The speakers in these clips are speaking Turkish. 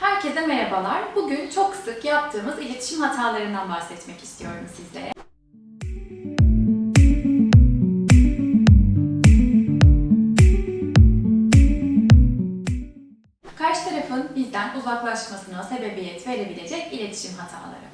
Herkese merhabalar. Bugün çok sık yaptığımız iletişim hatalarından bahsetmek istiyorum sizlere. Karşı tarafın bizden uzaklaşmasına sebebiyet verebilecek iletişim hataları.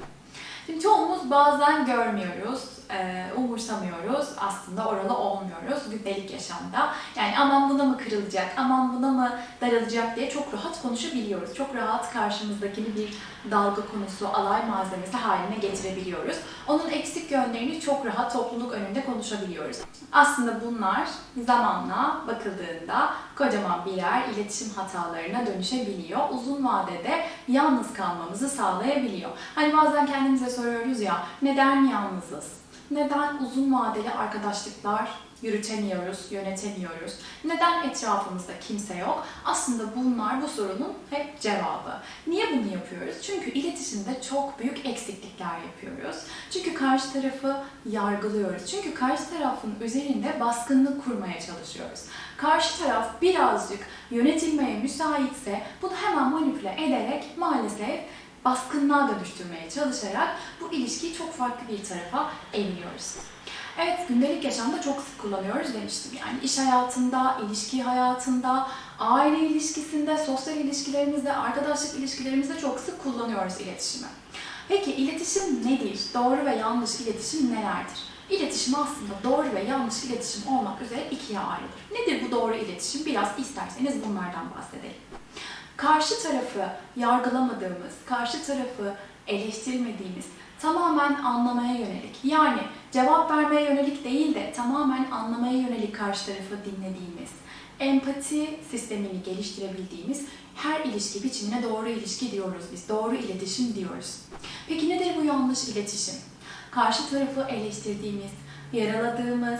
Şimdi çoğumuz bazen görmüyoruz, e, umursamıyoruz, aslında oralı olmuyoruz gündelik yaşamda. Yani aman buna mı kırılacak, aman buna mı darılacak diye çok rahat konuşabiliyoruz. Çok rahat karşımızdakini bir dalga konusu, alay malzemesi haline getirebiliyoruz. Onun eksik yönlerini çok rahat topluluk önünde konuşabiliyoruz. Aslında bunlar zamanla bakıldığında kocaman birer iletişim hatalarına dönüşebiliyor. Uzun vadede yalnız kalmamızı sağlayabiliyor. Hani bazen kendimize soruyoruz ya neden yalnızız? Neden uzun vadeli arkadaşlıklar yürütemiyoruz, yönetemiyoruz? Neden etrafımızda kimse yok? Aslında bunlar bu sorunun hep cevabı. Niye bunu yapıyoruz? Çünkü iletişimde çok büyük eksiklikler yapıyoruz. Çünkü karşı tarafı yargılıyoruz. Çünkü karşı tarafın üzerinde baskınlık kurmaya çalışıyoruz. Karşı taraf birazcık yönetilmeye müsaitse bunu hemen manipüle ederek maalesef baskınlığa dönüştürmeye çalışarak bu ilişkiyi çok farklı bir tarafa eviyoruz. Evet, gündelik yaşamda çok sık kullanıyoruz demiştim. Yani iş hayatında, ilişki hayatında, aile ilişkisinde, sosyal ilişkilerimizde, arkadaşlık ilişkilerimizde çok sık kullanıyoruz iletişimi. Peki iletişim nedir? Doğru ve yanlış iletişim nelerdir? İletişim aslında doğru ve yanlış iletişim olmak üzere ikiye ayrılır. Nedir bu doğru iletişim? Biraz isterseniz bunlardan bahsedelim. Karşı tarafı yargılamadığımız, karşı tarafı eleştirmediğimiz, tamamen anlamaya yönelik, yani cevap vermeye yönelik değil de tamamen anlamaya yönelik karşı tarafı dinlediğimiz, empati sistemini geliştirebildiğimiz her ilişki biçimine doğru ilişki diyoruz biz, doğru iletişim diyoruz. Peki nedir bu yanlış iletişim? Karşı tarafı eleştirdiğimiz, yaraladığımız,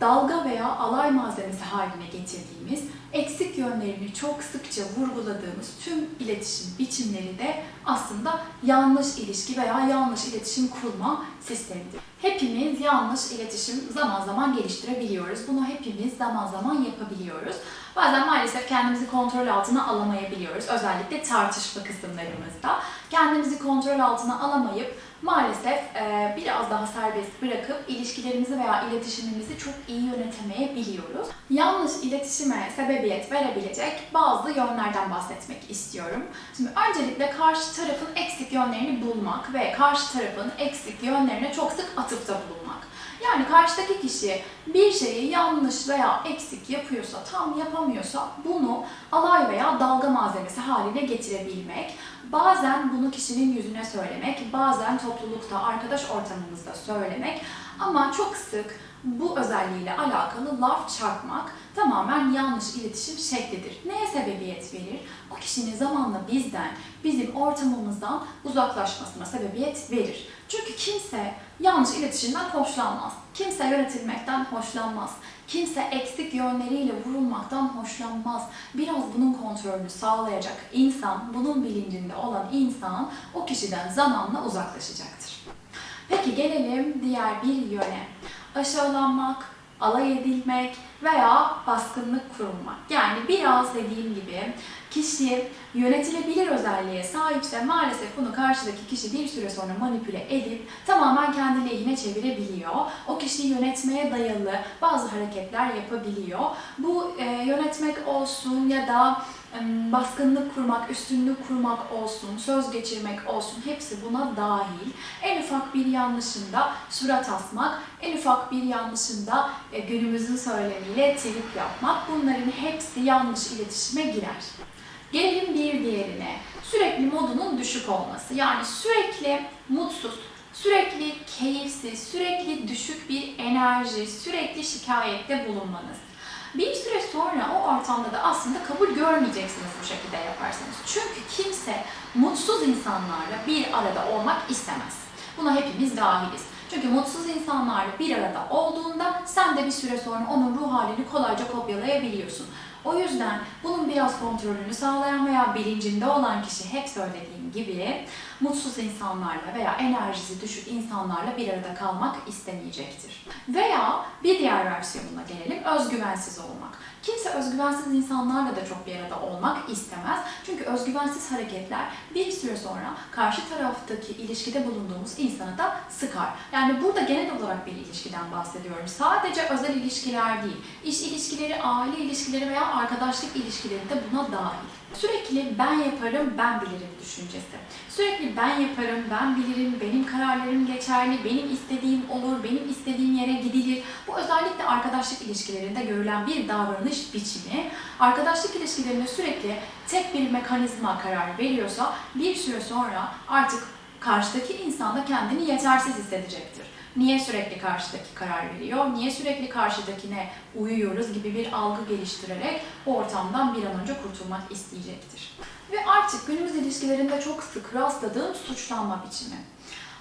dalga veya alay malzemesi haline getirdiğimiz, eksik yönlerini çok sıkça vurguladığımız tüm iletişim biçimleri de aslında yanlış ilişki veya yanlış iletişim kurma sistemidir. Hepimiz yanlış iletişim zaman zaman geliştirebiliyoruz. Bunu hepimiz zaman zaman yapabiliyoruz. Bazen maalesef kendimizi kontrol altına alamayabiliyoruz. Özellikle tartışma kısımlarımızda. Kendimizi kontrol altına alamayıp maalesef e, biraz daha serbest bırakıp ilişkilerimizi veya iletişimimizi çok iyi yönetemeyebiliyoruz. Yanlış iletişime sebebiyet verebilecek bazı yönlerden bahsetmek istiyorum. Şimdi öncelikle karşı tarafın eksik yönlerini bulmak ve karşı tarafın eksik yönlerine çok sık atıfta bulunmak. Yani karşıdaki kişi bir şeyi yanlış veya eksik yapıyorsa, tam yapamıyorsa bunu alay veya dalga malzemesi haline getirebilmek. Bazen bunu kişinin yüzüne söylemek, bazen toplulukta, arkadaş ortamımızda söylemek ama çok sık bu özelliğiyle alakalı laf çarpmak tamamen yanlış iletişim şeklidir. Neye sebebiyet verir? O kişinin zamanla bizden, bizim ortamımızdan uzaklaşmasına sebebiyet verir. Çünkü kimse yanlış iletişimden hoşlanmaz. Kimse yönetilmekten hoşlanmaz. Kimse eksik yönleriyle vurulmaktan hoşlanmaz. Biraz bunun kontrolünü sağlayacak insan, bunun bilincinde olan insan o kişiden zamanla uzaklaşacaktır. Peki gelelim diğer bir yöne. Aşağılanmak, alay edilmek veya baskınlık kurulmak. Yani biraz dediğim gibi kişi yönetilebilir özelliğe sahipse maalesef bunu karşıdaki kişi bir süre sonra manipüle edip tamamen kendi lehine çevirebiliyor. O kişiyi yönetmeye dayalı bazı hareketler yapabiliyor. Bu e, yönetmek olsun ya da baskınlık kurmak, üstünlük kurmak olsun, söz geçirmek olsun hepsi buna dahil. En ufak bir yanlışında surat asmak, en ufak bir yanlışında e, günümüzün söylemiyle trip yapmak bunların hepsi yanlış iletişime girer. Gelelim bir diğerine. Sürekli modunun düşük olması. Yani sürekli mutsuz, sürekli keyifsiz, sürekli düşük bir enerji, sürekli şikayette bulunmanız. Bir süre sonra o ortamda da aslında kabul görmeyeceksiniz bu şekilde yaparsanız. Çünkü kimse mutsuz insanlarla bir arada olmak istemez. Buna hepimiz dahiliz. Çünkü mutsuz insanlarla bir arada olduğunda sen de bir süre sonra onun ruh halini kolayca kopyalayabiliyorsun. O yüzden bunun biraz kontrolünü sağlayan veya bilincinde olan kişi hep söylediğim gibi mutsuz insanlarla veya enerjisi düşük insanlarla bir arada kalmak istemeyecektir. Veya bir diğer versiyonuna gelelim, özgüvensiz olmak. Kimse özgüvensiz insanlarla da çok bir arada olmak istemez. Çünkü özgüvensiz hareketler bir süre sonra karşı taraftaki ilişkide bulunduğumuz insanı da sıkar. Yani burada genel olarak bir ilişkiden bahsediyorum. Sadece özel ilişkiler değil, iş ilişkileri, aile ilişkileri veya arkadaşlık ilişkileri de buna dahil. Sürekli ben yaparım, ben bilirim düşüncesi. Sürekli ben yaparım, ben bilirim, benim kararlarım geçerli, benim istediğim olur, benim istediğim yere gidilir. Bu özellikle arkadaşlık ilişkilerinde görülen bir davranış biçimi. Arkadaşlık ilişkilerinde sürekli tek bir mekanizma karar veriyorsa bir süre sonra artık karşıdaki insan da kendini yetersiz hissedecektir. Niye sürekli karşıdaki karar veriyor? Niye sürekli karşıdakine uyuyoruz gibi bir algı geliştirerek o ortamdan bir an önce kurtulmak isteyecektir. Ve artık günümüz ilişkilerinde çok sık rastladığım suçlanma biçimi.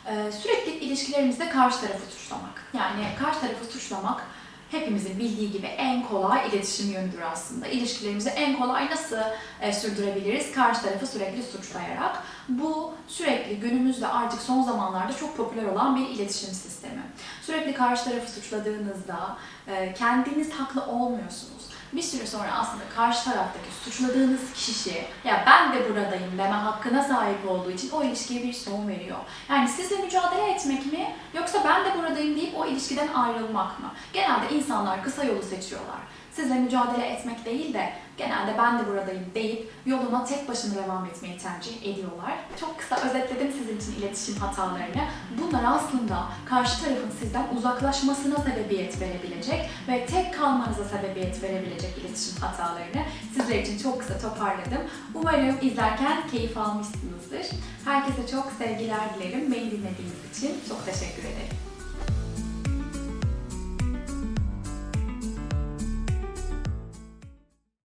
Ee, sürekli ilişkilerimizde karşı tarafı suçlamak. Yani karşı tarafı suçlamak hepimizin bildiği gibi en kolay iletişim yönüdür aslında. İlişkilerimizi en kolay nasıl e, sürdürebiliriz? Karşı tarafı sürekli suçlayarak. Bu sürekli günümüzde artık son zamanlarda çok popüler olan bir iletişim sistemi. Sürekli karşı tarafı suçladığınızda e, kendiniz haklı olmuyorsunuz. Bir süre sonra aslında karşı taraftaki suçladığınız kişi ya ben de buradayım deme hakkına sahip olduğu için o ilişkiye bir son veriyor. Yani sizle mücadele etmek mi yoksa ben de buradayım deyip o ilişkiden ayrılmak mı? Genelde insanlar kısa yolu seçiyorlar. Sizle mücadele etmek değil de genelde ben de buradayım deyip yoluna tek başına devam etmeyi tercih ediyorlar. Çok kısa özetledim sizin için iletişim hatalarını. Bunlar aslında karşı tarafın sizden uzaklaşmasına sebebiyet verebilecek ve tek kalmanıza sebebiyet verebilecek iletişim hatalarını sizler için çok kısa toparladım. Umarım izlerken keyif almışsınızdır. Herkese çok sevgiler dilerim. Beni dinlediğiniz için çok teşekkür ederim.